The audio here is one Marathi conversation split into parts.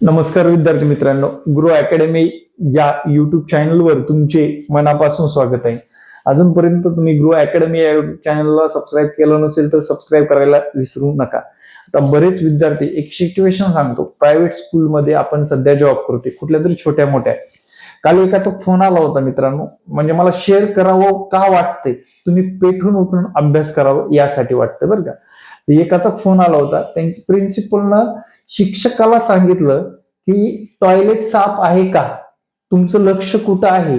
नमस्कार विद्यार्थी मित्रांनो गुरु अकॅडमी या युट्यूब चॅनलवर तुमचे मनापासून स्वागत आहे. अजूनपर्यंत तुम्ही गुरु अकॅडमी या युट्यूब चॅनलला सबस्क्राईब केलं नसेल तर सबस्क्राईब करायला विसरू नका. आता बरेच विद्यार्थी एक सिच्युएशन सांगतो. प्रायव्हेट स्कूलमध्ये आपण सध्या जॉब करतोय कुठल्या तरी छोट्या मोठ्या. काल एकाचा फोन आला होता मित्रांनो म्हणजे मला शेअर करावं का वाटतंय? तुम्ही पेठून उठून अभ्यास करावं यासाठी वाटतं बरं का. एकाचा फोन आला होता त्यांच्या प्रिन्सिपलनं शिक्षकाला सांगितलं की टॉयलेट साफ आहे का? तुमचं लक्ष कुठं आहे?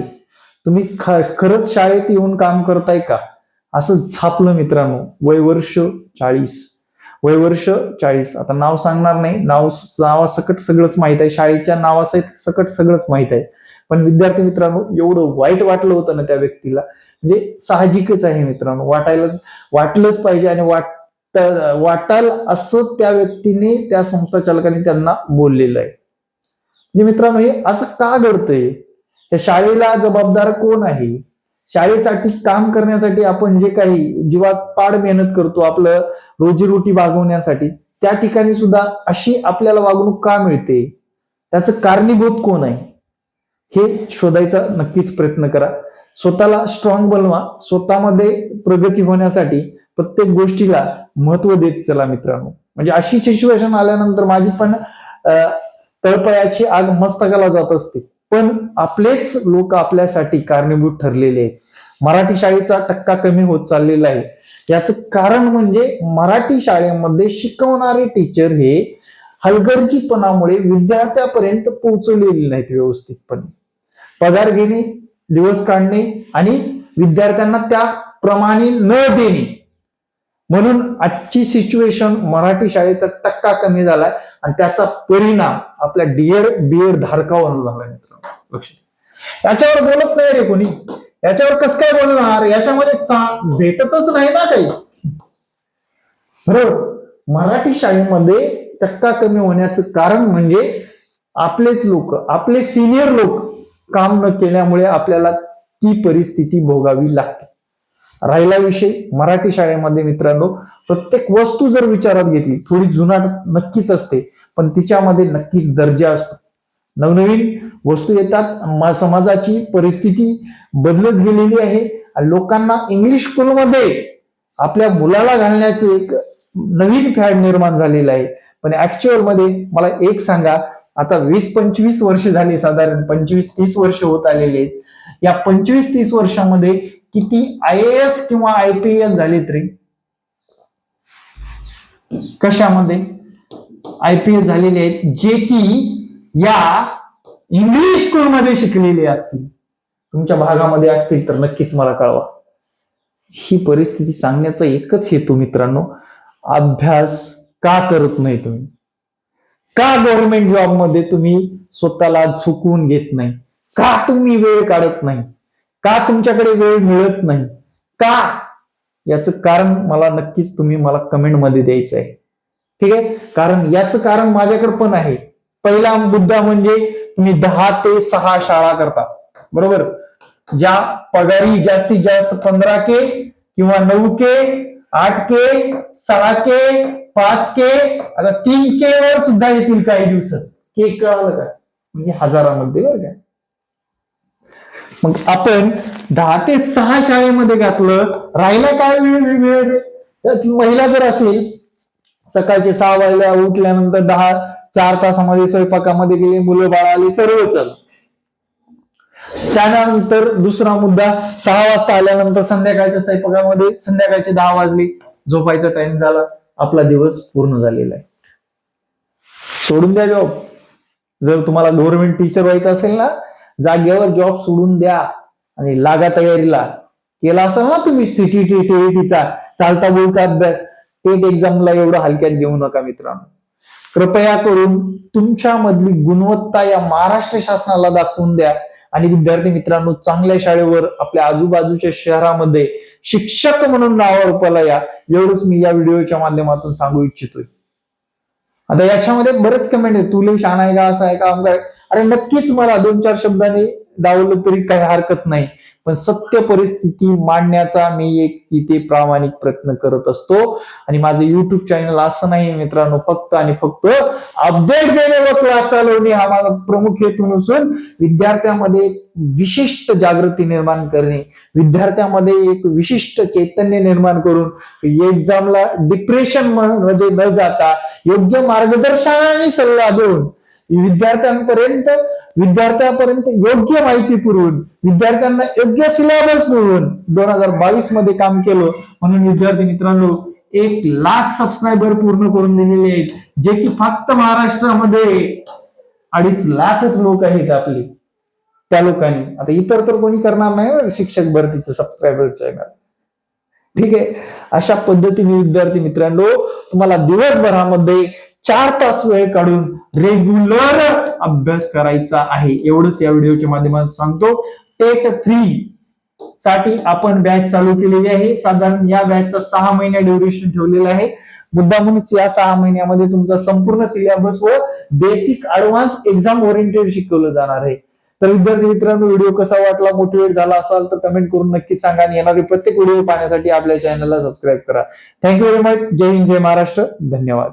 तुम्ही खरंच शाळेत येऊन काम करताय का? असं छापलं मित्रांनो. वय वर्ष चाळीस. वय वर्ष चाळीस. आता नाव सांगणार नाही. नाव नावासकट सगळंच माहीत आहे. शाळेच्या नावासहित सकट सगळंच माहीत आहे. पण विद्यार्थी मित्रांनो एवढं वाईट वाटलं होतं ना त्या व्यक्तीला. म्हणजे साहजिकच आहे मित्रांनो. वाटायला वाटलंच पाहिजे आणि वाट वाटाल असं त्या व्यक्तीने त्या संस्था चालकाने त्यांना बोललेलं आहे. म्हणजे मित्रांनो हे असं का घडतंय? या शाळेला जबाबदार कोण आहे? शाळेसाठी काम करण्यासाठी आपण जे काही जीवात पाड मेहनत करतो आपलं रोजीरोटी भागवण्यासाठी त्या ठिकाणी सुद्धा अशी आपल्याला वागणूक का मिळते? त्याचं कारणीभूत कोण आहे? हे शोधायचा नक्कीच प्रयत्न करा. स्वतःला स्ट्रॉंग बनवा. स्वतःमध्ये प्रगती होण्यासाठी प्रत्येक गोष्टीला महत्त्व देत चला मित्रांनो. म्हणजे अशी सिच्युएशन आल्यानंतर माझी पण अं, तळपयाची आग मस्तकाला जात असते. पण आपलेच लोक आपल्यासाठी कारणीभूत ठरलेले आहेत. मराठी शाळेचा टक्का कमी होत चाललेला आहे. याचं कारण म्हणजे मराठी शाळेमध्ये शिकवणारे टीचर हे हलगर्जीपणामुळे विद्यार्थ्यापर्यंत पोहोचलेले नाहीत व्यवस्थितपणे. पगार घेणे दिवस काढणे आणि विद्यार्थ्यांना त्याप्रमाणे न देणे. म्हणून आजची सिच्युएशन मराठी शाळेचा टक्का कमी झालाय आणि त्याचा परिणाम आपल्या डीएड बीएड धारकावर झालाय मित्रांनो. लक्ष याच्यावर बोलत नाही रे कोणी. याच्यावर कसं काय बोलणार? याच्यामध्ये चा- भेटतच नाही ना काही. बरोबर? मराठी शाळेमध्ये टक्का कमी होण्याचं कारण म्हणजे आपलेच लोक आपले सिनियर लोक काम न केल्यामुळे आपल्याला ती परिस्थिती भोगावी लागते. राहिला विषय मराठी शाळेमध्ये मित्रांनो प्रत्येक वस्तू जर विचारात घेतली थोडी जुनाट नक्कीच असते पण तिच्यामध्ये नक्कीच दर्जा असतो. नवनवीन वस्तू येतात मा- समाजाची परिस्थिती बदलत गेलेली आहे लोकांना इंग्लिश स्कूलमध्ये आपल्या मुलाला घालण्याचे एक नवीन फॅड निर्माण झालेला आहे. पण ऍक्च्युअलमध्ये मला एक सांगा आता वीस पंचवीस वर्ष झाली साधारण पंचवीस तीस वर्ष होत आलेले आहेत. या पंचवीस तीस वर्षामध्ये किती आय एस किंवा आय पी एस झाली तरी कशामध्ये? आय पी एस झालेले आहेत जे की या इंग्लिश स्कूलमध्ये शिकलेले असतील. तुमच्या भागामध्ये असतील तर नक्कीच मला कळवा. ही परिस्थिती सांगण्याचा एकच हेतू मित्रांनो अभ्यास का करत नाही तुम्ही? का गव्हर्नमेंट जॉबमध्ये तुम्ही स्वतःला झुकवून घेत नाही? का तुम्ही वेळ काढत नाही? का तुमच्याकडे वेळ मिळत नाही? का? याचं कारण मला नक्कीच तुम्ही मला कमेंटमध्ये द्यायचं आहे ठीक आहे? कारण याचं कारण माझ्याकडे पण आहे. पहिला मुद्दा म्हणजे तुम्ही दहा ते सहा शाळा करता. बरोबर? ज्या पगारी जास्तीत जास्त पंधरा के किंवा नऊ के आठ के सहा के पाच के आता तीन के वर सुद्धा येतील काही दिवसात. के कळालं का? म्हणजे हजारामध्ये बरं का? मग आपण दहा ते सहा शाळेमध्ये घातलं राहिला काय वेळ वेळ? महिला जर असेल सकाळचे सहा वाजल्या उठल्यानंतर दहा चार तासामध्ये स्वयंपाकामध्ये गेली मुलं बाळ आली सर्व चल. त्यानंतर दुसरा मुद्दा सहा वाजता आल्यानंतर संध्याकाळच्या स्वयंपाकामध्ये संध्याकाळचे दहा वाजले झोपायचा टाइम झाला आपला दिवस पूर्ण झालेला आहे. सोडून द्या जॉब जर तुम्हाला गव्हर्नमेंट टीचर व्हायचं असेल ना जागेवर जॉब सोडून द्या आणि लागा तयारीला. केला असा ना तुम्ही सीटीटी टीईटीचा चालता बोलता अभ्यास. टेट एक्झामला एवढं हलक्यात घेऊ नका मित्रांनो. कृपया करून तुमच्या मधली गुणवत्ता या महाराष्ट्र शासनाला दाखवून द्या. आणि विद्यार्थी मित्रांनो चांगल्या शाळेवर आपल्या आजूबाजूच्या शहरामध्ये शिक्षक म्हणून नावारूपाला या. एवढंच मी या व्हिडिओच्या माध्यमातून सांगू इच्छितोय. आता याच्यामध्ये बरेच कमेंट आहे तुले शान आहे का असं आहे का? अमका आहे. अरे नक्कीच मला दोन चार शब्दांनी डावलं तरी काही हरकत नाही. पण सत्य परिस्थिती मांडण्याचा मी एक इथे प्रामाणिक प्रयत्न करत असतो. आणि माझं युट्यूब चॅनल असं नाही मित्रांनो फक्त आणि फक्त अपडेट देणे व क्लास चालवणे हा माझा प्रमुख हेतू नसून विद्यार्थ्यामध्ये एक विशिष्ट जागृती निर्माण करणे विद्यार्थ्यामध्ये एक विशिष्ट चैतन्य निर्माण करून एक्झामला डिप्रेशनमध्ये न जाता योग्य मार्गदर्शन आणि सल्ला देऊन विद्यार्थ्यांपर्यंत विद्यार्थ्यांपर्यंत योग्य माहिती पुरवून विद्यार्थ्यांना योग्य सिलेबस मिळवून दोन हजार बावीसमध्ये काम केलं. म्हणून विद्यार्थी मित्रांनो एक लाख सबस्क्रायबर पूर्ण करून दिलेले आहेत जे की फक्त महाराष्ट्रामध्ये अडीच लाखच लोक आहेत आपले. त्या लोकांनी. आता इतर तर कोणी करणार नाही शिक्षक भरतीचं सबस्क्रायबर चॅनल ठीक आहे? अशा पद्धतीने विद्यार्थी मित्रांनो तुम्हाला दिवसभरामध्ये चार तास वेळ काढून रेग्युलर अभ्यास करायचा आहे. एवढंच या व्हिडिओच्या माध्यमातून सांगतो. टेट थ्री साठी आपण बॅच चालू केलेली आहे. साधारण या बॅचचा सहा महिन्या ड्युरेशन ठेवलेलं आहे. मुद्दामूनच या सहा महिन्यामध्ये तुमचा संपूर्ण सिलेबस व बेसिक ऍडव्हान्स एक्झाम ओरिएंटेड शिकवलं जाणार आहे. तर विद्यार्थी मित्रांनो व्हिडिओ कसा वाटला मोटिवेट झाला असाल तर कमेंट करून नक्की सांगा आणि येणारे प्रत्येक व्हिडिओ पाहण्यासाठी आपल्या चॅनलला सबस्क्राईब करा. थँक्यू व्हेरी मच जय हिंद जय महाराष्ट्र. धन्यवाद.